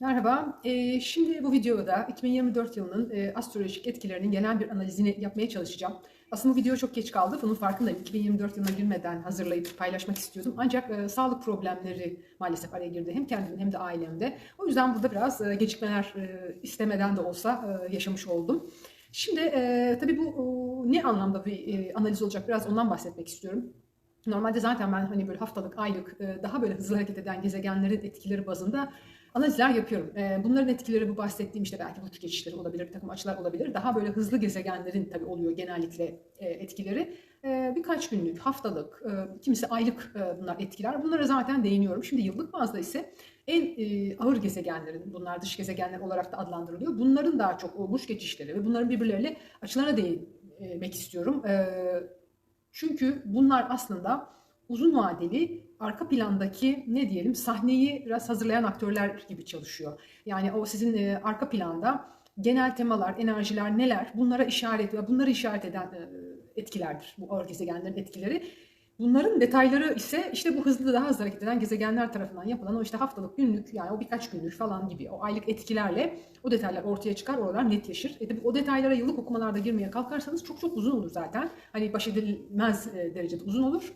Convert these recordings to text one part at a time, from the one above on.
Merhaba. Ee, şimdi bu videoda 2024 yılının e, astrolojik etkilerinin genel bir analizini yapmaya çalışacağım. Aslında bu video çok geç kaldı. Bunun farkındayım. 2024 yılına girmeden hazırlayıp paylaşmak istiyordum. Ancak e, sağlık problemleri maalesef araya girdi. Hem kendimin hem de ailemde. O yüzden burada biraz e, gecikmeler istemeden de olsa yaşamış oldum. Şimdi tabii bu ne anlamda bir analiz olacak biraz ondan bahsetmek istiyorum. Normalde zaten ben hani böyle haftalık, aylık daha böyle hızlı hareket eden gezegenlerin etkileri bazında analizler yapıyorum. E, Bunların etkileri bu bahsettiğim işte belki burç geçişleri olabilir, takım açılar olabilir. Daha böyle hızlı gezegenlerin tabii oluyor genellikle e, etkileri. E, Birkaç günlük, haftalık, e, kimisi aylık e, bunlar etkiler. Bunlara zaten değiniyorum. Şimdi yıllık bazda ise en e, ağır gezegenlerin, bunlar dış gezegenler olarak da adlandırılıyor. Bunların daha çok o burç geçişleri ve bunların birbirleriyle açılarına değinmek istiyorum. E, çünkü bunlar aslında uzun vadeli arka plandaki ne diyelim sahneyi biraz hazırlayan aktörler gibi çalışıyor. Yani o sizin e, arka planda genel temalar, enerjiler neler bunlara işaret ve bunları işaret eden e, etkilerdir. Bu ağır gezegenlerin etkileri. Bunların detayları ise işte bu hızlı daha hızlı hareket eden gezegenler tarafından yapılan o işte haftalık, günlük yani o birkaç günlük falan gibi o aylık etkilerle o detaylar ortaya çıkar, oralar netleşir. E tabii o detaylara yıllık okumalarda girmeye kalkarsanız çok çok uzun olur zaten. Hani baş edilmez e, derecede uzun olur.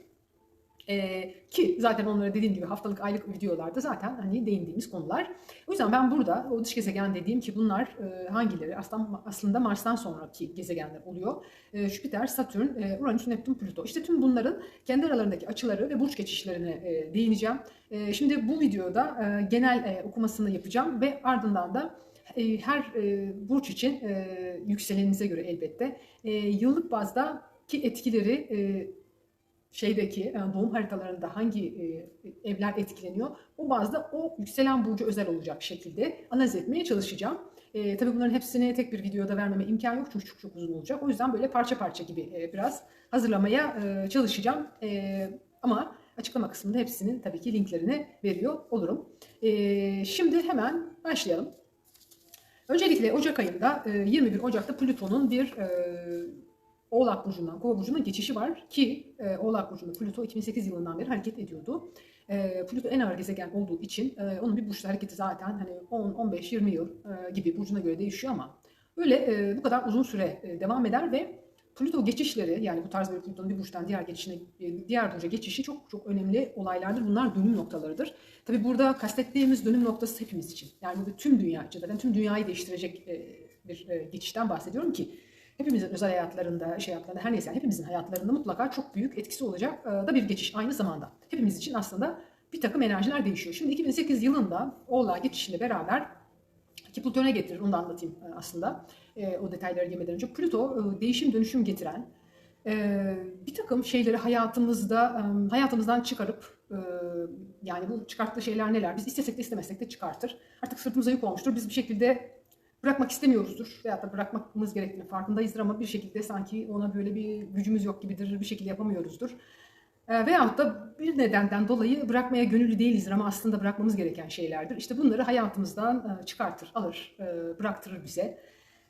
Ee, ki zaten onlara dediğim gibi haftalık aylık videolarda zaten hani değindiğimiz konular. O yüzden ben burada o dış gezegen dediğim ki bunlar e, hangileri aslında, aslında Mars'tan sonraki gezegenler oluyor. E, Jüpiter, Satürn, e, Uranüs, Neptün, Plüto. İşte tüm bunların kendi aralarındaki açıları ve burç geçişlerine e, değineceğim. E, şimdi bu videoda e, genel e, okumasını yapacağım ve ardından da e, her e, burç için e, yükseleninize göre elbette e, yıllık bazda ki etkileri e, şeydeki e, doğum haritalarında hangi e, evler etkileniyor o bazda o yükselen burcu özel olacak şekilde analiz etmeye çalışacağım. E, tabii bunların hepsini tek bir videoda vermeme imkan yok çünkü çok çok uzun olacak. O yüzden böyle parça parça gibi e, biraz hazırlamaya e, çalışacağım. E, ama açıklama kısmında hepsinin tabii ki linklerini veriyor olurum. E, şimdi hemen başlayalım. Öncelikle Ocak ayında e, 21 Ocak'ta Plüton'un bir e, Oğlak Burcu'ndan Kova Burcu'na geçişi var ki e, Oğlak Burcu'nda Plüto 2008 yılından beri hareket ediyordu. E, Plüto en ağır gezegen olduğu için e, onun bir burçta hareketi zaten hani 10, 15, 20 yıl e, gibi burcuna göre değişiyor ama öyle e, bu kadar uzun süre e, devam eder ve Plüto geçişleri yani bu tarz bir Plüton'un bir burçtan diğer geçişine e, diğer burca geçişi çok çok önemli olaylardır. Bunlar dönüm noktalarıdır. Tabi burada kastettiğimiz dönüm noktası hepimiz için. Yani bu tüm dünya için tüm dünyayı değiştirecek e, bir e, geçişten bahsediyorum ki hepimizin özel hayatlarında, iş hayatlarında her neyse yani hepimizin hayatlarında mutlaka çok büyük etkisi olacak da bir geçiş aynı zamanda. Hepimiz için aslında bir takım enerjiler değişiyor. Şimdi 2008 yılında Oğlak'a geçişiyle beraber ki Plüton'a getirir onu da anlatayım aslında o detaylara girmeden önce. Plüto değişim dönüşüm getiren bir takım şeyleri hayatımızda hayatımızdan çıkarıp yani bu çıkarttığı şeyler neler? Biz istesek de istemesek de çıkartır. Artık sırtımıza yük olmuştur. Biz bir şekilde bırakmak istemiyoruzdur veya da bırakmamız gerektiğini farkındayızdır ama bir şekilde sanki ona böyle bir gücümüz yok gibidir, bir şekilde yapamıyoruzdur. E, veyahut da bir nedenden dolayı bırakmaya gönüllü değilizdir ama aslında bırakmamız gereken şeylerdir. İşte bunları hayatımızdan e, çıkartır, alır, e, bıraktırır bize.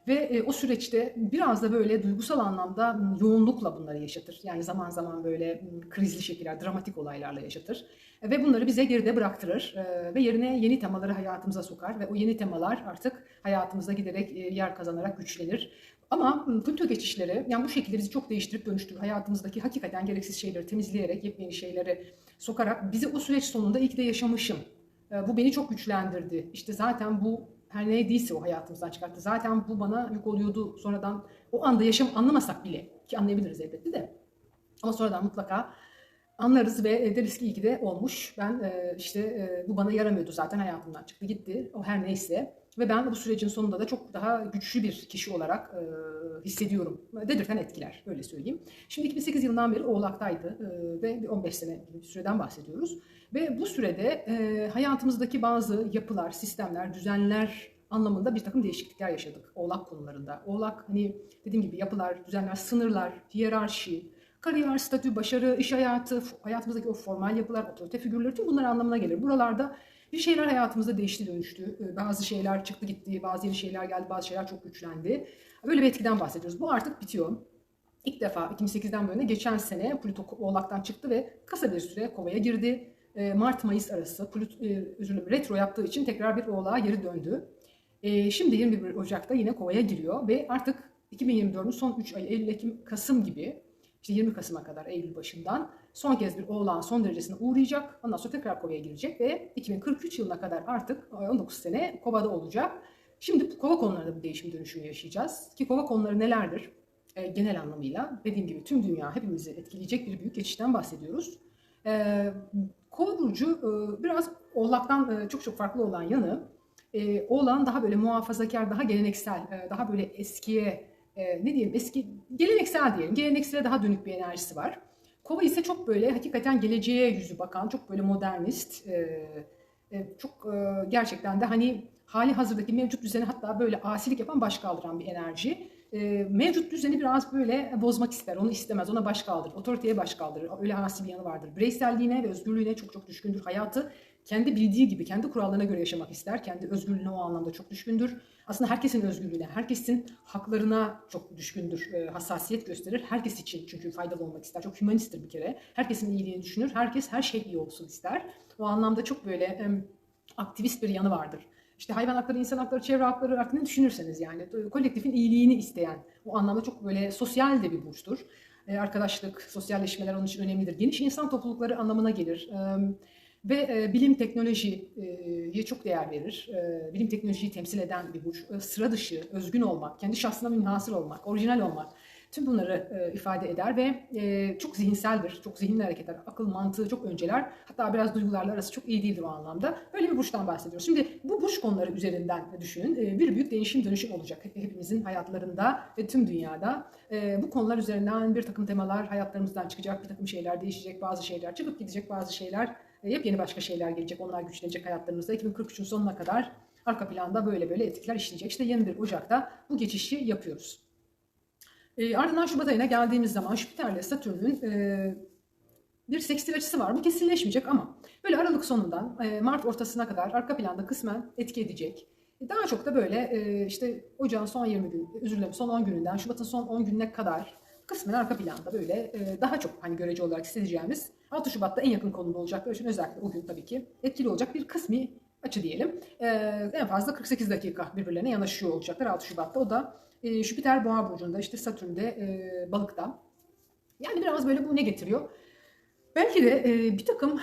Ve e, o süreçte biraz da böyle duygusal anlamda yoğunlukla bunları yaşatır. Yani zaman zaman böyle krizli şekiller, dramatik olaylarla yaşatır. Ve bunları bize geride bıraktırır. E, ve yerine yeni temaları hayatımıza sokar. Ve o yeni temalar artık hayatımızda giderek e, yer kazanarak güçlenir. Ama Plüto geçişleri yani bu şekilde bizi çok değiştirip dönüştürür. Hayatımızdaki hakikaten gereksiz şeyleri temizleyerek, yepyeni şeyleri sokarak bizi o süreç sonunda ilk de yaşamışım. Bu beni çok güçlendirdi. İşte zaten bu her neydiyse o hayatımızdan çıkarttı. Zaten bu bana yük oluyordu sonradan. O anda yaşam anlamasak bile ki anlayabiliriz elbette de. Ama sonradan mutlaka anlarız ve deriz ki iyi ki de olmuş. Ben işte bu bana yaramıyordu zaten hayatımdan çıktı gitti. O her neyse. Ve ben bu sürecin sonunda da çok daha güçlü bir kişi olarak e, hissediyorum. Dedirten etkiler, öyle söyleyeyim. Şimdi 2008 yılından beri Oğlak'taydı e, ve bir 15 sene gibi bir süreden bahsediyoruz. Ve bu sürede e, hayatımızdaki bazı yapılar, sistemler, düzenler anlamında bir takım değişiklikler yaşadık Oğlak konularında. Oğlak hani dediğim gibi yapılar, düzenler, sınırlar, hiyerarşi, kariyer, statü, başarı, iş hayatı, hayatımızdaki o formal yapılar, otorite figürleri tüm bunlar anlamına gelir. Buralarda bir şeyler hayatımızda değişti dönüştü. Ee, bazı şeyler çıktı gitti, bazı yeni şeyler geldi, bazı şeyler çok güçlendi. Böyle bir etkiden bahsediyoruz. Bu artık bitiyor. İlk defa 2008'den bu yana geçen sene Plüto Oğlak'tan çıktı ve kısa bir süre Kova'ya girdi. e, Mart-Mayıs arası Plut, e, özür retro yaptığı için tekrar bir oğlağa geri döndü. E, şimdi 21 Ocak'ta yine kovaya giriyor ve artık 2024'ün son 3 ay Eylül, Ekim, Kasım gibi işte 20 Kasım'a kadar Eylül başından son kez bir oğlağın son derecesine uğrayacak. Ondan sonra tekrar kovaya girecek ve 2043 yılına kadar artık 19 sene kovada olacak. Şimdi kova konularında bu değişim dönüşümü yaşayacağız. Ki kova konuları nelerdir? E, genel anlamıyla dediğim gibi tüm dünya hepimizi etkileyecek bir büyük geçişten bahsediyoruz. E, kova burcu e, biraz oğlaktan e, çok çok farklı olan yanı e, oğlan daha böyle muhafazakar, daha geleneksel, e, daha böyle eskiye e, ne diyelim eski geleneksel diyelim. Geleneksele daha dönük bir enerjisi var. Kova ise çok böyle hakikaten geleceğe yüzü bakan, çok böyle modernist, e, e, çok e, gerçekten de hani hali hazırdaki mevcut düzeni hatta böyle asilik yapan baş kaldıran bir enerji. Mevcut düzeni biraz böyle bozmak ister, onu istemez, ona baş kaldırır, otoriteye baş kaldırır. Öyle asi bir yanı vardır. Bireyselliğine ve özgürlüğüne çok çok düşkündür. Hayatı kendi bildiği gibi, kendi kurallarına göre yaşamak ister. Kendi özgürlüğüne o anlamda çok düşkündür. Aslında herkesin özgürlüğüne, herkesin haklarına çok düşkündür, e, hassasiyet gösterir. Herkes için çünkü faydalı olmak ister. Çok hümanisttir bir kere. Herkesin iyiliğini düşünür. Herkes her şey iyi olsun ister. O anlamda çok böyle e, aktivist bir yanı vardır. İşte hayvan hakları, insan hakları, çevre hakları ne düşünürseniz yani kolektifin iyiliğini isteyen o anlamda çok böyle sosyal de bir burçtur. E, arkadaşlık, sosyalleşmeler onun için önemlidir. Geniş insan toplulukları anlamına gelir. Ve e, bilim teknolojiye çok değer verir. E, bilim teknolojiyi temsil eden bir burç. E, sıra dışı, özgün olmak, kendi şahsına münhasır olmak, orijinal olmak. Tüm bunları e, ifade eder ve e, çok zihinseldir, çok zihinle hareket eder. Akıl, mantığı çok önceler. Hatta biraz duygularla arası çok iyi değildir o anlamda. Böyle bir burçtan bahsediyoruz. Şimdi bu burç konuları üzerinden düşünün. E, bir büyük değişim dönüşüm olacak hepimizin hayatlarında ve tüm dünyada. E, bu konular üzerinden bir takım temalar hayatlarımızdan çıkacak, bir takım şeyler değişecek, bazı şeyler çıkıp gidecek, bazı şeyler yepyeni başka şeyler gelecek. Onlar güçlenecek hayatlarımızda. 2043'ün sonuna kadar arka planda böyle böyle etkiler işleyecek. İşte 21 Ocak'ta bu geçişi yapıyoruz. E, ardından Şubat ayına geldiğimiz zaman Jüpiter ile Satürn'ün e, bir sekstil açısı var. Bu kesinleşmeyecek ama böyle Aralık sonundan e, Mart ortasına kadar arka planda kısmen etki edecek. E, daha çok da böyle e, işte Ocağın son 20 gün, özür dilerim son 10 gününden Şubat'ın son 10 gününe kadar kısmen arka planda böyle e, daha çok hani görece olarak hissedeceğimiz 6 Şubat'ta en yakın konumda olacak. Için özellikle o gün tabii ki etkili olacak bir kısmi açı diyelim. E, en fazla 48 dakika birbirlerine yanaşıyor olacaklar 6 Şubat'ta. O da e, Jüpiter Boğa burcunda, işte Satürn'de e, Balık'ta. Yani biraz böyle bu ne getiriyor? Belki de e, bir takım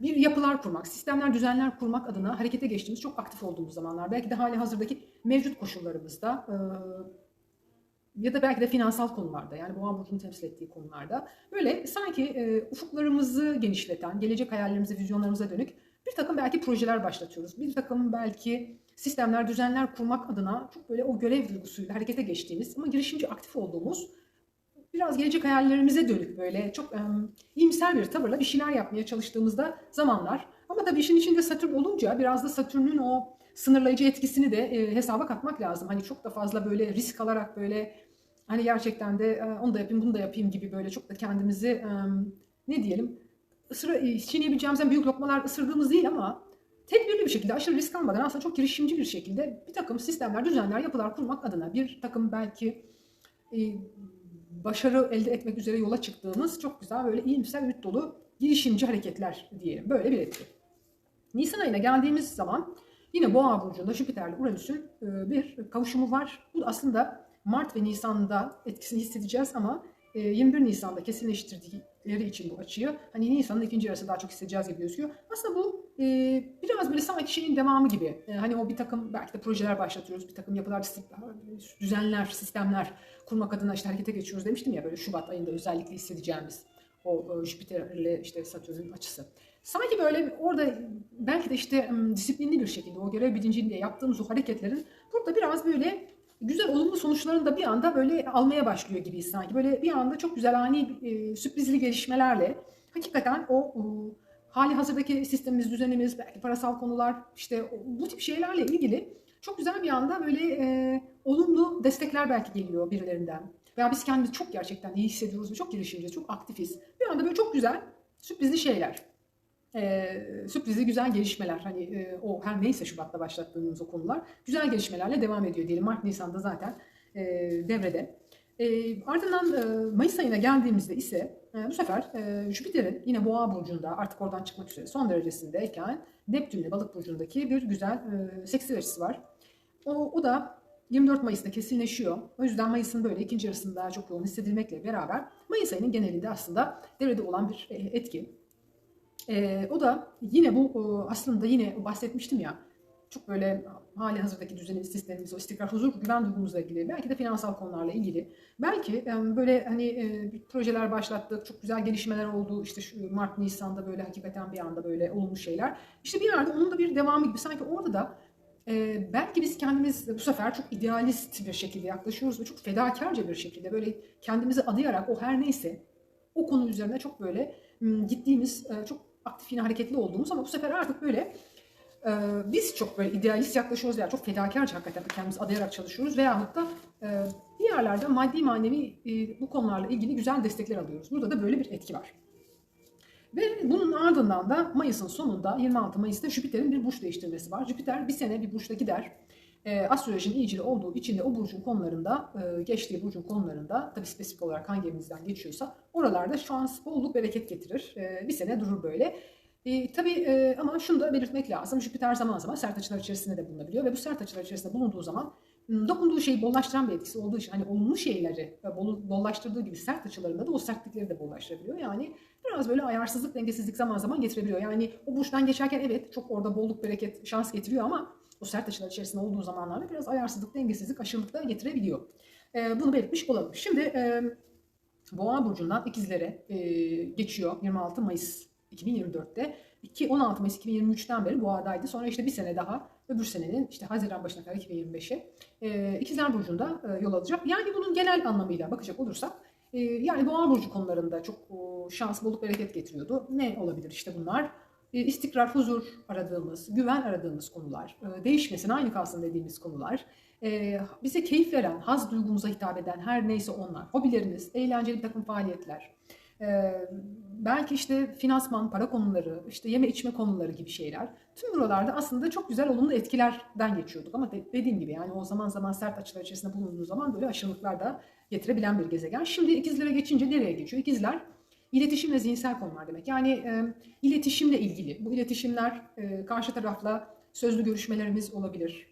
bir yapılar kurmak, sistemler, düzenler kurmak adına harekete geçtiğimiz çok aktif olduğumuz zamanlar. Belki de hali hazırdaki mevcut koşullarımızda e, ya da belki de finansal konularda yani Boğa burcunu temsil ettiği konularda böyle sanki e, ufuklarımızı genişleten, gelecek hayallerimize, vizyonlarımıza dönük bir takım belki projeler başlatıyoruz. Bir takım belki sistemler, düzenler kurmak adına çok böyle o görev duygusuyla harekete geçtiğimiz ama girişimci aktif olduğumuz biraz gelecek hayallerimize dönük böyle çok e, iyimser bir tavırla bir şeyler yapmaya çalıştığımızda zamanlar. Ama tabii işin içinde Satürn olunca biraz da Satürn'ün o sınırlayıcı etkisini de e, hesaba katmak lazım. Hani çok da fazla böyle risk alarak böyle hani gerçekten de e, onu da yapayım bunu da yapayım gibi böyle çok da kendimizi e, ne diyelim ısıra, çiğneyebileceğimizden büyük lokmalar ısırdığımız değil ama tedbirli bir şekilde aşırı risk almadan aslında çok girişimci bir şekilde bir takım sistemler, düzenler, yapılar kurmak adına bir takım belki e, başarı elde etmek üzere yola çıktığımız çok güzel böyle iyimser ümit dolu girişimci hareketler diyelim. Böyle bir etki. Nisan ayına geldiğimiz zaman yine Boğa burcunda Jüpiter'le Uranüs'ün bir kavuşumu var. Bu aslında Mart ve Nisan'da etkisini hissedeceğiz ama 21 Nisan'da kesinleştirdikleri için bu açıyı hani Nisan'ın ikinci yarısı daha çok hissedeceğiz gibi gözüküyor. Aslında bu e, biraz böyle sanki şeyin devamı gibi. E, hani o bir takım belki de projeler başlatıyoruz, bir takım yapılar, düzenler, sistemler kurmak adına işte harekete geçiyoruz demiştim ya böyle Şubat ayında özellikle hissedeceğimiz o, o Jüpiter ile işte Satürn'ün açısı. Sanki böyle orada belki de işte disiplinli bir şekilde o görev bilinciyle yaptığımız o hareketlerin burada biraz böyle güzel olumlu sonuçlarını da bir anda böyle almaya başlıyor gibi sanki. Böyle bir anda çok güzel ani e, sürprizli gelişmelerle hakikaten o e, hali hazırdaki sistemimiz, düzenimiz, belki parasal konular işte bu tip şeylerle ilgili çok güzel bir anda böyle e, olumlu destekler belki geliyor birilerinden. Veya biz kendimizi çok gerçekten iyi hissediyoruz ve çok girişimciyiz, çok aktifiz. Bir anda böyle çok güzel sürprizli şeyler e, sürprizli güzel gelişmeler hani e, o her neyse Şubat'ta başlattığımız o konular güzel gelişmelerle devam ediyor diyelim. Mart Nisan'da zaten e, devrede. E, ardından e, Mayıs ayına geldiğimizde ise e, bu sefer e, Jüpiter'in yine Boğa burcunda artık oradan çıkmak üzere son derecesindeyken Neptün'le Balık burcundaki bir güzel e, seksi açısı var. O, o da 24 Mayıs'ta kesinleşiyor. O yüzden Mayıs'ın böyle ikinci yarısında çok yoğun hissedilmekle beraber Mayıs ayının genelinde aslında devrede olan bir e, etki. E, o da yine bu aslında yine bahsetmiştim ya çok böyle hali hazırdaki düzenimiz, sistemimiz, o istikrar, huzur, güven duygumuzla ilgili, belki de finansal konularla ilgili, belki böyle hani e, projeler başlattık, çok güzel gelişmeler oldu, işte şu Mart, Nisan'da böyle hakikaten bir anda böyle olumlu şeyler. İşte bir yerde onun da bir devamı gibi sanki orada da belki biz kendimiz bu sefer çok idealist bir şekilde yaklaşıyoruz ve çok fedakarca bir şekilde böyle kendimizi adayarak o her neyse o konu üzerine çok böyle gittiğimiz, çok aktif yine hareketli olduğumuz ama bu sefer artık böyle e, biz çok böyle idealist yaklaşıyoruz veya çok fedakarca hakikaten kendimizi adayarak çalışıyoruz veyahut da e, bir maddi manevi e, bu konularla ilgili güzel destekler alıyoruz. Burada da böyle bir etki var. Ve bunun ardından da Mayıs'ın sonunda 26 Mayıs'ta Jüpiter'in bir burç değiştirmesi var. Jüpiter bir sene bir burçta gider. E, astrolojinin iyicili olduğu için de o burcun konularında, e, geçtiği burcun konularında tabi spesifik olarak hangi evinizden geçiyorsa oralarda şans, bolluk, bereket getirir. E, bir sene durur böyle. E, tabii e, ama şunu da belirtmek lazım. Jüpiter zaman zaman sert açılar içerisinde de bulunabiliyor ve bu sert açılar içerisinde bulunduğu zaman dokunduğu şeyi bollaştıran bir etkisi olduğu için hani olumlu şeyleri bollaştırdığı gibi sert açılarında da o sertlikleri de bollaştırabiliyor. Yani biraz böyle ayarsızlık, dengesizlik zaman zaman getirebiliyor. Yani o burçtan geçerken evet çok orada bolluk, bereket, şans getiriyor ama o sert açılar içerisinde olduğu zamanlarda biraz ayarsızlık, dengesizlik, aşırılık da getirebiliyor. E, bunu belirtmiş olalım. Şimdi e, Boğa burcundan ikizlere e, geçiyor 26 Mayıs 2024'te. 2 16 Mayıs 2023'ten beri Boğa'daydı. Sonra işte bir sene daha öbür senenin işte Haziran başına kadar 2025'e e, İkizler Burcu'nda e, yol alacak. Yani bunun genel anlamıyla bakacak olursak e, yani Boğa Burcu konularında çok e, şans, bolluk, bereket getiriyordu. Ne olabilir işte bunlar? E, istikrar, huzur aradığımız, güven aradığımız konular, e, değişmesin, aynı kalsın dediğimiz konular, e, bize keyif veren, haz duygumuza hitap eden her neyse onlar, hobileriniz, eğlenceli bir takım faaliyetler, belki işte finansman, para konuları, işte yeme içme konuları gibi şeyler. Tüm buralarda aslında çok güzel olumlu etkilerden geçiyorduk. Ama dediğim gibi yani o zaman zaman sert açılar içerisinde bulunduğu zaman böyle aşırılıklar da getirebilen bir gezegen. Şimdi ikizlere geçince nereye geçiyor? İkizler iletişim ve zihinsel konular demek. Yani e, iletişimle ilgili. Bu iletişimler e, karşı tarafla sözlü görüşmelerimiz olabilir.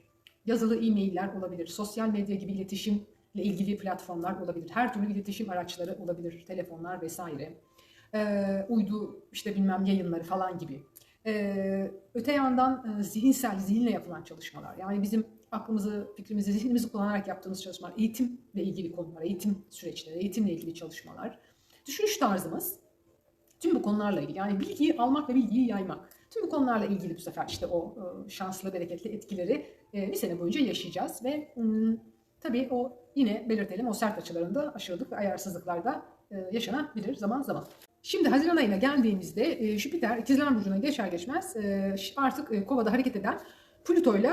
Yazılı e-mailler olabilir. Sosyal medya gibi iletişim ile ilgili platformlar olabilir. Her türlü iletişim araçları olabilir. Telefonlar vesaire. Ee, uydu işte bilmem yayınları falan gibi. Ee, öte yandan e, zihinsel, zihinle yapılan çalışmalar. Yani bizim aklımızı, fikrimizi, zihnimizi kullanarak yaptığımız çalışmalar, eğitimle ilgili konular, eğitim süreçleri, eğitimle ilgili çalışmalar. Düşünüş tarzımız, tüm bu konularla ilgili. Yani bilgiyi almak ve bilgiyi yaymak. Tüm bu konularla ilgili bu sefer işte o e, şanslı, bereketli etkileri e, bir sene boyunca yaşayacağız ve tabii o yine belirtelim o sert açılarında aşırılık ve ayarsızlıklarda e, yaşanabilir zaman zaman. Şimdi Haziran ayına geldiğimizde Jüpiter ikizler burcuna geçer geçmez artık Kova'da hareket eden Plüto ile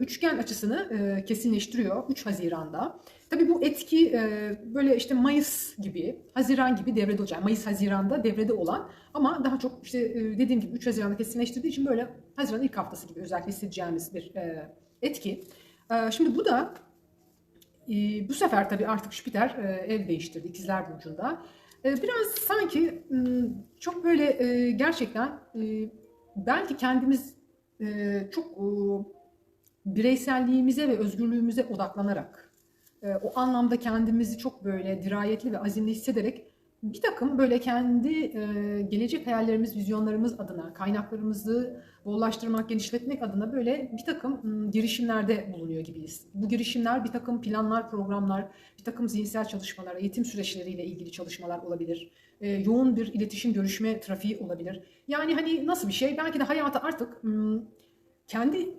üçgen açısını e, kesinleştiriyor 3 Haziran'da. Tabii bu etki e, böyle işte Mayıs gibi, Haziran gibi devrede olacak. Mayıs Haziran'da devrede olan ama daha çok işte e, dediğim gibi 3 Haziran'da kesinleştirdiği için böyle Haziran ilk haftası gibi özellikle hissedeceğimiz bir e, etki. E, şimdi bu da e, bu sefer tabii artık Jüpiter e, ev değiştirdi İkizler Burcu'nda. E, biraz sanki çok böyle e, gerçekten e, belki kendimiz çok e, bireyselliğimize ve özgürlüğümüze odaklanarak e, o anlamda kendimizi çok böyle dirayetli ve azimli hissederek bir takım böyle kendi e, gelecek hayallerimiz, vizyonlarımız adına, kaynaklarımızı bollaştırmak, genişletmek adına böyle bir takım m, girişimlerde bulunuyor gibiyiz. Bu girişimler bir takım planlar, programlar, bir takım zihinsel çalışmalar, eğitim süreçleriyle ilgili çalışmalar olabilir. E, yoğun bir iletişim, görüşme trafiği olabilir. Yani hani nasıl bir şey? Belki de hayata artık m, kendi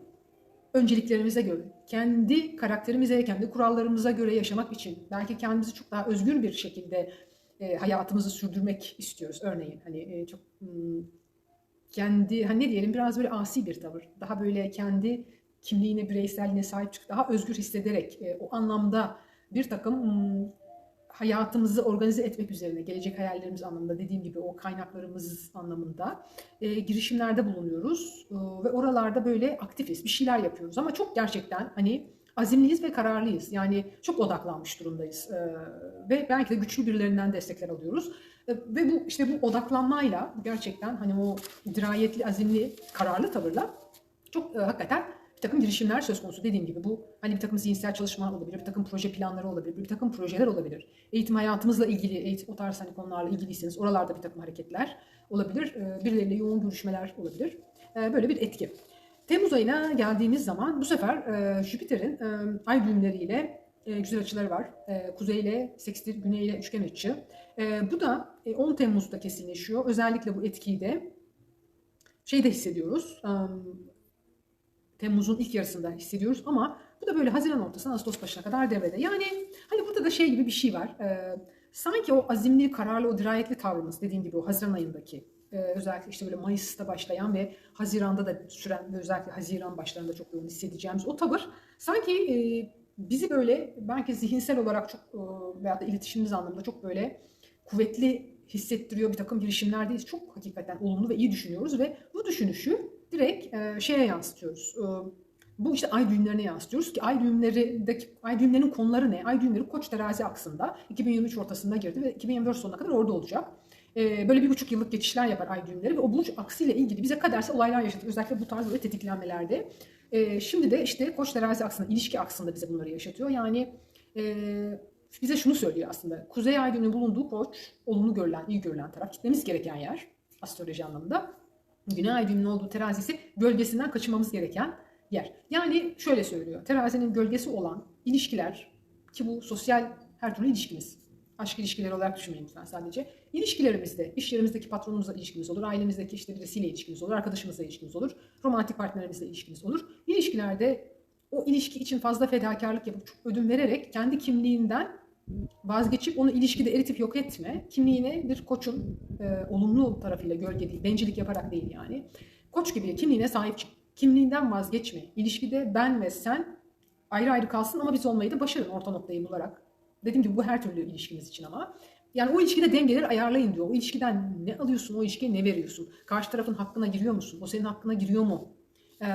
önceliklerimize göre, kendi karakterimize, kendi kurallarımıza göre yaşamak için belki kendimizi çok daha özgür bir şekilde e, hayatımızı sürdürmek istiyoruz. Örneğin hani e, çok hmm, kendi hani ne diyelim biraz böyle asi bir tavır. Daha böyle kendi kimliğine, bireyselliğine sahip çık, daha özgür hissederek e, o anlamda bir takım hmm, hayatımızı organize etmek üzerine, gelecek hayallerimiz anlamında dediğim gibi o kaynaklarımız anlamında e, girişimlerde bulunuyoruz e, ve oralarda böyle aktifiz, bir şeyler yapıyoruz ama çok gerçekten hani azimliyiz ve kararlıyız. Yani çok odaklanmış durumdayız. Ee, ve belki de güçlü birilerinden destekler alıyoruz. Ee, ve bu işte bu odaklanmayla gerçekten hani o dirayetli, azimli, kararlı tavırla çok e, hakikaten bir takım girişimler söz konusu. Dediğim gibi bu hani bir takım zihinsel çalışmalar olabilir, bir takım proje planları olabilir, bir takım projeler olabilir. Eğitim hayatımızla ilgili, eğitim, o tarz hani konularla ilgiliyseniz oralarda bir takım hareketler olabilir. Ee, birileriyle yoğun görüşmeler olabilir. Böyle bir etki. Temmuz ayına geldiğimiz zaman bu sefer e, Jüpiter'in e, ay düğümleriyle e, güzel açıları var. E, kuzeyle sekstil, güneyle üçgen açı. E, bu da e, 10 Temmuz'da kesinleşiyor. Özellikle bu etkiyi de şeyde hissediyoruz. E, Temmuz'un ilk yarısında hissediyoruz ama bu da böyle Haziran ortasından Ağustos başına kadar devrede. Yani hani burada da şey gibi bir şey var. E, sanki o azimli, kararlı, o dirayetli tavrımız dediğim gibi o Haziran ayındaki e, özellikle işte böyle Mayıs'ta başlayan ve Haziran'da da süren ve özellikle Haziran başlarında çok yoğun hissedeceğimiz o tavır sanki e, bizi böyle belki zihinsel olarak çok e, veya da iletişimimiz anlamında çok böyle kuvvetli hissettiriyor bir takım girişimlerdeyiz. Çok hakikaten olumlu ve iyi düşünüyoruz ve bu düşünüşü direkt e, şeye yansıtıyoruz. Bu işte ay düğümlerine yansıtıyoruz ki ay düğümlerindeki ay düğümlerinin konuları ne? Ay düğümleri Koç terazi aksında 2023 ortasında girdi ve 2024 sonuna kadar orada olacak. Ee, böyle bir buçuk yıllık geçişler yapar ay düğümleri ve o burç aksiyle ilgili bize kaderse olaylar yaşatır. Özellikle bu tarz böyle tetiklenmelerde. Ee, şimdi de işte Koç terazi aksında, ilişki aksında bize bunları yaşatıyor. Yani e, bize şunu söylüyor aslında. Kuzey ay düğümünün bulunduğu Koç, olumlu görülen, iyi görülen taraf, gitmemiz gereken yer astroloji anlamında. Güney ay düğümünün olduğu terazi ise gölgesinden kaçınmamız gereken yer. Yani şöyle söylüyor. Terazinin gölgesi olan ilişkiler ki bu sosyal her türlü ilişkimiz aşk ilişkileri olarak düşünmeyin lütfen sadece. İlişkilerimizde, iş yerimizdeki patronumuzla ilişkimiz olur, ailemizdeki işte birisiyle ilişkimiz olur, arkadaşımızla ilişkimiz olur, romantik partnerimizle ilişkimiz olur. İlişkilerde o ilişki için fazla fedakarlık yapıp ödün vererek kendi kimliğinden vazgeçip onu ilişkide eritip yok etme. Kimliğine bir koçun e, olumlu tarafıyla gölge değil, bencillik yaparak değil yani. Koç gibi kimliğine sahip çık. Kimliğinden vazgeçme. İlişkide ben ve sen ayrı ayrı kalsın ama biz olmayı da başarın orta noktayı bularak. Dediğim gibi bu her türlü ilişkimiz için ama. Yani o ilişkide dengeleri ayarlayın diyor. O ilişkiden ne alıyorsun, o ilişkiye ne veriyorsun? Karşı tarafın hakkına giriyor musun? O senin hakkına giriyor mu? Ee,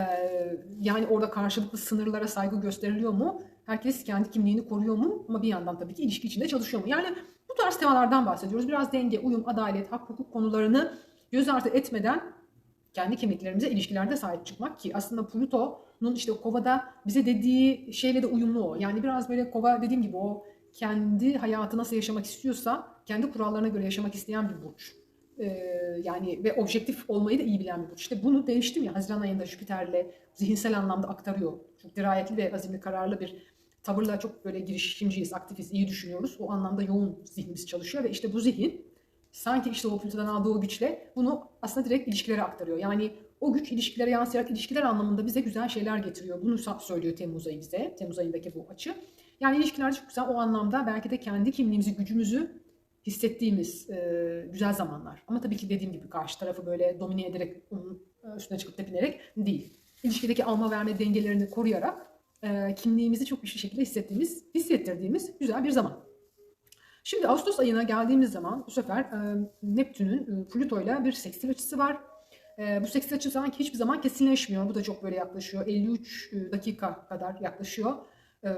yani orada karşılıklı sınırlara saygı gösteriliyor mu? Herkes kendi kimliğini koruyor mu? Ama bir yandan tabii ki ilişki içinde çalışıyor mu? Yani bu tarz temalardan bahsediyoruz. Biraz denge, uyum, adalet, hak, hukuk konularını göz ardı etmeden kendi kimliklerimize ilişkilerde sahip çıkmak ki aslında Pluto'nun işte kovada bize dediği şeyle de uyumlu o. Yani biraz böyle kova dediğim gibi o kendi hayatı nasıl yaşamak istiyorsa kendi kurallarına göre yaşamak isteyen bir burç. Ee, yani ve objektif olmayı da iyi bilen bir burç. İşte bunu demiştim ya Haziran ayında Jüpiter'le zihinsel anlamda aktarıyor. Çok dirayetli ve azimli kararlı bir tavırla çok böyle girişimciyiz, aktifiz, iyi düşünüyoruz. O anlamda yoğun zihnimiz çalışıyor ve işte bu zihin sanki işte o Plüto'dan aldığı o güçle bunu aslında direkt ilişkilere aktarıyor. Yani o güç ilişkilere yansıyarak ilişkiler anlamında bize güzel şeyler getiriyor. Bunu söylüyor Temmuz ayı bize. Temmuz ayındaki bu açı. Yani ilişkiler çok güzel o anlamda belki de kendi kimliğimizi, gücümüzü hissettiğimiz e, güzel zamanlar. Ama tabii ki dediğim gibi karşı tarafı böyle domine ederek, onun üstüne çıkıp tepinerek değil. İlişkideki alma verme dengelerini koruyarak e, kimliğimizi çok güçlü şekilde hissettiğimiz, hissettirdiğimiz güzel bir zaman. Şimdi Ağustos ayına geldiğimiz zaman bu sefer e, Neptün'ün e, Plüto'yla bir sekstil açısı var. E, bu sekstil açı sanki hiçbir zaman kesinleşmiyor. Bu da çok böyle yaklaşıyor. 53 e, dakika kadar yaklaşıyor. E,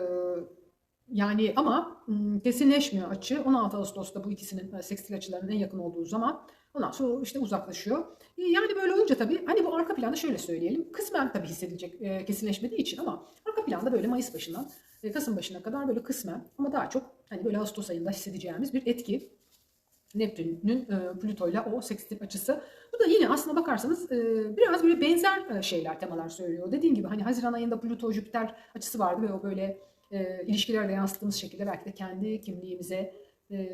yani ama kesinleşmiyor açı. 16 Ağustos'ta bu ikisinin e, sekstil açılarının en yakın olduğu zaman ondan sonra işte uzaklaşıyor. E, yani böyle olunca tabii hani bu arka planda şöyle söyleyelim. Kısmen tabii hissedilecek e, kesinleşmediği için ama arka planda böyle Mayıs başından Kasım başına kadar böyle kısmen ama daha çok hani böyle Ağustos ayında hissedeceğimiz bir etki. Neptün'ün Plüto ile o sekstil açısı. Bu da yine aslına bakarsanız biraz böyle benzer şeyler, temalar söylüyor. Dediğim gibi hani Haziran ayında Plüto Jüpiter açısı vardı ve o böyle e, ilişkilerde yansıttığımız şekilde belki de kendi kimliğimize, e,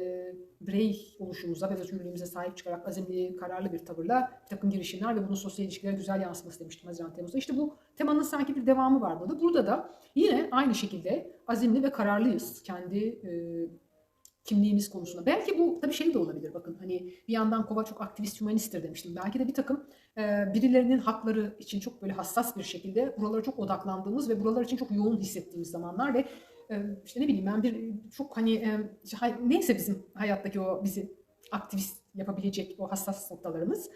birey oluşumuza ve özgürlüğümüze sahip çıkarak azimli, kararlı bir tavırla bir takım girişimler ve bunun sosyal ilişkilere güzel yansıması demiştim Haziran Temmuz'da. İşte bu temanın sanki bir devamı var burada. Burada da yine aynı şekilde azimli ve kararlıyız kendi e, kimliğimiz konusunda. Belki bu tabii şey de olabilir bakın hani bir yandan Kova çok aktivist humanisttir demiştim. Belki de bir takım e, birilerinin hakları için çok böyle hassas bir şekilde buralara çok odaklandığımız ve buralar için çok yoğun hissettiğimiz zamanlar ve e, işte ne bileyim ben bir çok hani e, neyse bizim hayattaki o bizi aktivist yapabilecek o hassas noktalarımız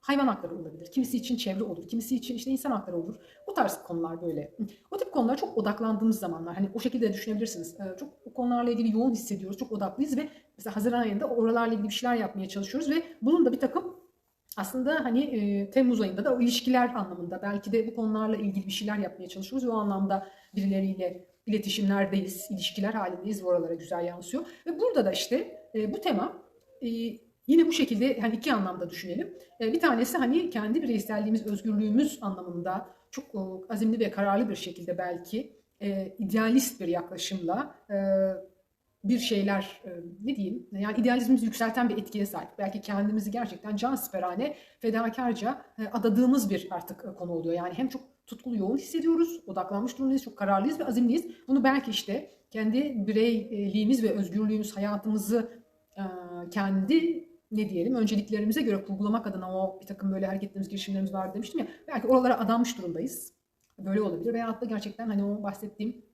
hayvan hakları olabilir. Kimisi için çevre olur. Kimisi için işte insan hakları olur. O tarz konular böyle. O tip konulara çok odaklandığımız zamanlar. Hani o şekilde düşünebilirsiniz. Çok o konularla ilgili yoğun hissediyoruz. Çok odaklıyız ve mesela Haziran ayında oralarla ilgili bir şeyler yapmaya çalışıyoruz ve bunun da bir takım aslında hani e, Temmuz ayında da o ilişkiler anlamında belki de bu konularla ilgili bir şeyler yapmaya çalışıyoruz o anlamda birileriyle iletişimlerdeyiz, ilişkiler halindeyiz oralara güzel yansıyor. Ve burada da işte e, bu tema e, yine bu şekilde hani iki anlamda düşünelim. E, bir tanesi hani kendi bireyselliğimiz, özgürlüğümüz anlamında çok e, azimli ve kararlı bir şekilde belki e, idealist bir yaklaşımla e, bir şeyler ne diyeyim yani idealizmimizi yükselten bir etkiye sahip. Belki kendimizi gerçekten can siperhane fedakarca adadığımız bir artık konu oluyor. Yani hem çok tutkulu yoğun hissediyoruz, odaklanmış durumdayız, çok kararlıyız ve azimliyiz. Bunu belki işte kendi bireyliğimiz ve özgürlüğümüz, hayatımızı kendi ne diyelim önceliklerimize göre kurgulamak adına o bir takım böyle hareketlerimiz, girişimlerimiz var demiştim ya. Belki oralara adanmış durumdayız. Böyle olabilir. Veyahut da gerçekten hani o bahsettiğim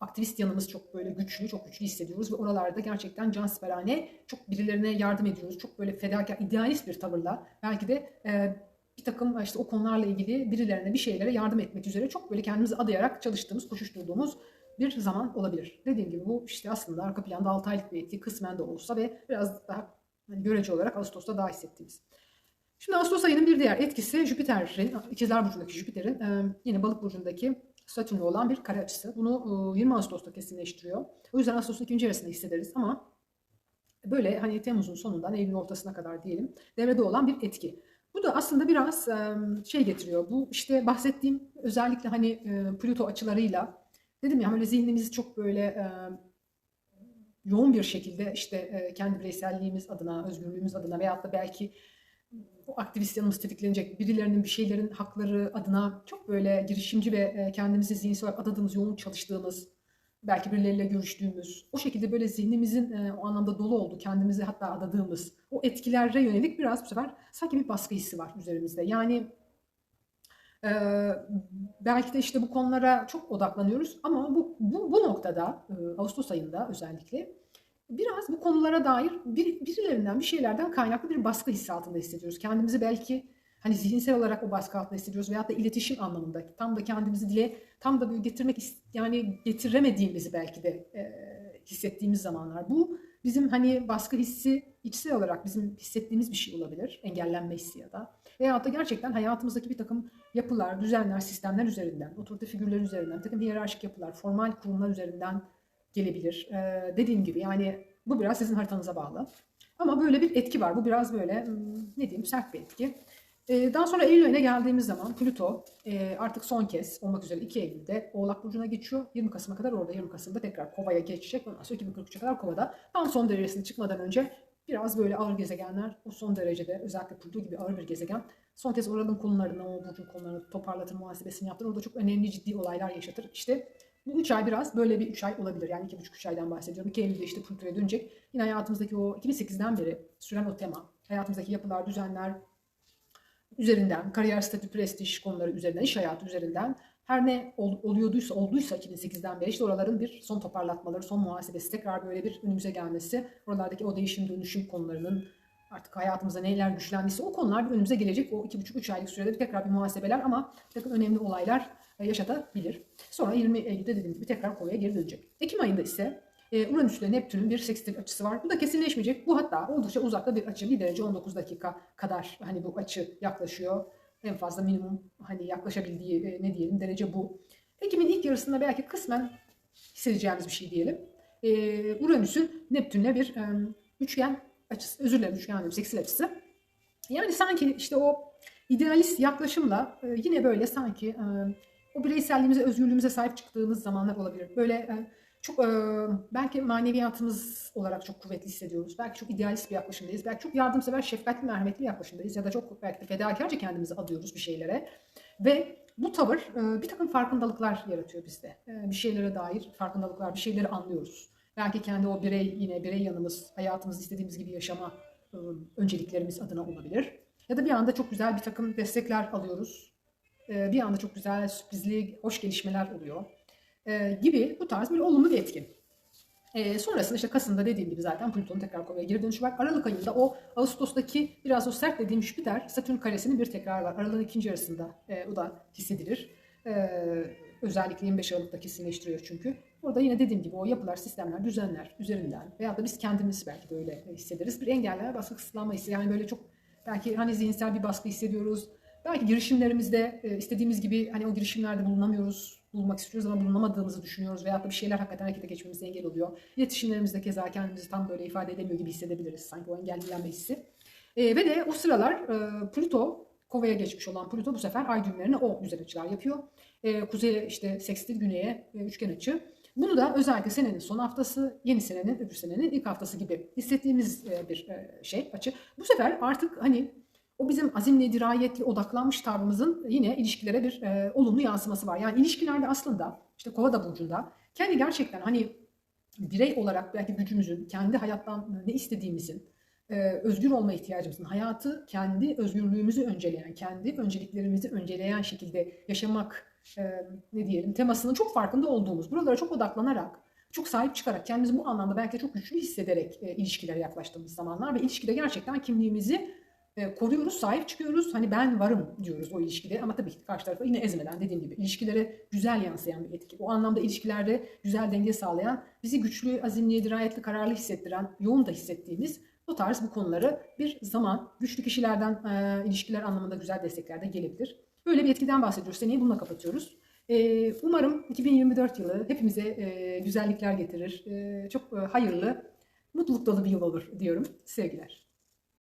aktivist yanımız çok böyle güçlü, çok güçlü hissediyoruz ve oralarda gerçekten can siperhane çok birilerine yardım ediyoruz. Çok böyle fedakar, idealist bir tavırla belki de e, bir takım işte o konularla ilgili birilerine bir şeylere yardım etmek üzere çok böyle kendimizi adayarak çalıştığımız, koşuşturduğumuz bir zaman olabilir. Dediğim gibi bu işte aslında arka planda 6 aylık bir etki kısmen de olsa ve biraz daha hani görece olarak Ağustos'ta daha hissettiğimiz. Şimdi Ağustos ayının bir diğer etkisi Jüpiter'in, İkizler Burcu'ndaki Jüpiter'in e, yine Balık Burcu'ndaki Satürn'le olan bir kare açısı. Bunu 20 Ağustos'ta kesinleştiriyor. O yüzden Ağustos'un ikinci yarısında hissederiz ama böyle hani Temmuz'un sonundan Eylül'ün ortasına kadar diyelim devrede olan bir etki. Bu da aslında biraz şey getiriyor. Bu işte bahsettiğim özellikle hani Plüto açılarıyla dedim ya böyle zihnimiz çok böyle yoğun bir şekilde işte kendi bireyselliğimiz adına, özgürlüğümüz adına veyahut da belki o aktivist yanımız tetiklenecek birilerinin bir şeylerin hakları adına çok böyle girişimci ve kendimizi zihinsel olarak adadığımız, yoğun çalıştığımız, belki birileriyle görüştüğümüz, o şekilde böyle zihnimizin o anlamda dolu olduğu, kendimizi hatta adadığımız o etkilere yönelik biraz bu sefer sanki bir baskı hissi var üzerimizde. Yani e, belki de işte bu konulara çok odaklanıyoruz ama bu, bu, bu noktada e, Ağustos ayında özellikle biraz bu konulara dair bir, birilerinden bir şeylerden kaynaklı bir baskı hissi altında hissediyoruz. Kendimizi belki hani zihinsel olarak o baskı altında hissediyoruz veyahut da iletişim anlamında tam da kendimizi dile tam da böyle getirmek yani getiremediğimizi belki de e, hissettiğimiz zamanlar. Bu bizim hani baskı hissi içsel olarak bizim hissettiğimiz bir şey olabilir. Engellenme hissi ya da. Veyahut da gerçekten hayatımızdaki bir takım yapılar, düzenler, sistemler üzerinden, otorite figürler üzerinden, bir takım hiyerarşik yapılar, formal kurumlar üzerinden gelebilir. Ee, dediğim gibi yani bu biraz sizin haritanıza bağlı. Ama böyle bir etki var. Bu biraz böyle ne diyeyim sert bir etki. Ee, daha sonra Eylül ayına geldiğimiz zaman Plüto e, artık son kez olmak üzere 2 Eylül'de Oğlak Burcu'na geçiyor. 20 Kasım'a kadar orada 20 Kasım'da tekrar Kova'ya geçecek. Ondan sonra 2043'e kadar Kova'da. Tam son derecesine çıkmadan önce biraz böyle ağır gezegenler o son derecede özellikle Plüto gibi ağır bir gezegen son kez oranın konularını, o burcun konularını toparlatır, muhasebesini yaptır. Orada çok önemli ciddi olaylar yaşatır. İşte bu 3 ay biraz böyle bir 3 ay olabilir. Yani 2,5-3 aydan bahsediyorum. 2 Eylül'de işte Plüto'ya dönecek. Yine hayatımızdaki o 2008'den beri süren o tema. Hayatımızdaki yapılar, düzenler, üzerinden, kariyer, statü, prestij konuları üzerinden, iş hayatı üzerinden her ne ol, oluyorduysa, olduysa 2008'den beri işte oraların bir son toparlatmaları, son muhasebesi, tekrar böyle bir önümüze gelmesi, oralardaki o değişim, dönüşüm konularının artık hayatımıza neler güçlendiyse o konular bir önümüze gelecek. O 2,5-3 aylık sürede bir tekrar bir muhasebeler ama bir takım önemli olaylar yaşatabilir. Sonra 20 Eylül'de dediğim gibi tekrar Kova'ya geri dönecek. Ekim ayında ise e, Uranüs ile Neptün'ün bir sekstil açısı var. Bu da kesinleşmeyecek. Bu hatta oldukça uzakta bir açı. 1 derece 19 dakika kadar hani bu açı yaklaşıyor. En fazla minimum hani yaklaşabildiği e, ne diyelim derece bu. Ekim'in ilk yarısında belki kısmen hissedeceğimiz bir şey diyelim. E, Uranüs'ün Neptün'le bir üçgen açısı, özür dilerim üçgen diyorum, seksil açısı. Yani sanki işte o idealist yaklaşımla yine böyle sanki o bireyselliğimize, özgürlüğümüze sahip çıktığımız zamanlar olabilir. Böyle e, çok e, belki maneviyatımız olarak çok kuvvetli hissediyoruz. Belki çok idealist bir yaklaşımdayız. Belki çok yardımsever, şefkatli, merhametli bir yaklaşımdayız. Ya da çok belki de fedakarca kendimizi adıyoruz bir şeylere. Ve bu tavır e, bir takım farkındalıklar yaratıyor bizde. E, bir şeylere dair farkındalıklar, bir şeyleri anlıyoruz. Belki kendi o birey, yine birey yanımız, hayatımızı istediğimiz gibi yaşama e, önceliklerimiz adına olabilir. Ya da bir anda çok güzel bir takım destekler alıyoruz. E, bir anda çok güzel, sürprizli, hoş gelişmeler oluyor e, gibi bu tarz bir olumlu bir etkin. E, sonrasında işte Kasım'da dediğim gibi zaten Plüton'un tekrar kovaya geri dönüşü var. Aralık ayında o Ağustos'taki biraz o sert dediğim Jüpiter, Satürn karesinin bir tekrar var. Aralığın ikinci yarısında e, o da hissedilir. Özellikle 25 Aralık'ta kesinleştiriyor çünkü. Orada yine dediğim gibi o yapılar, sistemler, düzenler üzerinden veya da biz kendimiz belki de öyle hissederiz. Bir engeller, baskı kısıtlanma hissi. Yani böyle çok belki hani zihinsel bir baskı hissediyoruz. Belki girişimlerimizde e, istediğimiz gibi hani o girişimlerde bulunamıyoruz, bulmak istiyoruz ama bulunamadığımızı düşünüyoruz veya da bir şeyler hakikaten harekete geçmemize engel oluyor. İletişimlerimizde keza kendimizi tam böyle ifade edemiyor gibi hissedebiliriz sanki o engellenme hissi. E, ve de o sıralar e, Plüto, Kova'ya geçmiş olan Plüto bu sefer ay düğümlerine o güzel açılar yapıyor. E, kuzeye işte sekstil, güneye e, üçgen açı. Bunu da özellikle senenin son haftası, yeni senenin, öbür senenin ilk haftası gibi hissettiğimiz e, bir e, şey, açı. Bu sefer artık hani o bizim azimli, dirayetli, odaklanmış tavrımızın yine ilişkilere bir e, olumlu yansıması var. Yani ilişkilerde aslında işte Kova da burcunda kendi gerçekten hani birey olarak belki gücümüzün, kendi hayattan ne istediğimizin, e, özgür olma ihtiyacımızın, hayatı kendi özgürlüğümüzü önceleyen, kendi önceliklerimizi önceleyen şekilde yaşamak e, ne diyelim temasının çok farkında olduğumuz, buralara çok odaklanarak, çok sahip çıkarak, kendimizi bu anlamda belki de çok güçlü hissederek e, ilişkilere yaklaştığımız zamanlar ve ilişkide gerçekten kimliğimizi e, koruyoruz, sahip çıkıyoruz. Hani ben varım diyoruz o ilişkide ama tabii ki karşı tarafa yine ezmeden dediğim gibi ilişkilere güzel yansıyan bir etki. O anlamda ilişkilerde güzel denge sağlayan, bizi güçlü, azimli, dirayetli, kararlı hissettiren, yoğun da hissettiğimiz o tarz bu konuları bir zaman güçlü kişilerden e, ilişkiler anlamında güzel destekler de gelebilir. Böyle bir etkiden bahsediyoruz. Seneyi bununla kapatıyoruz. E, umarım 2024 yılı hepimize e, güzellikler getirir. E, çok e, hayırlı, mutluluk dolu bir yıl olur diyorum. Sevgiler.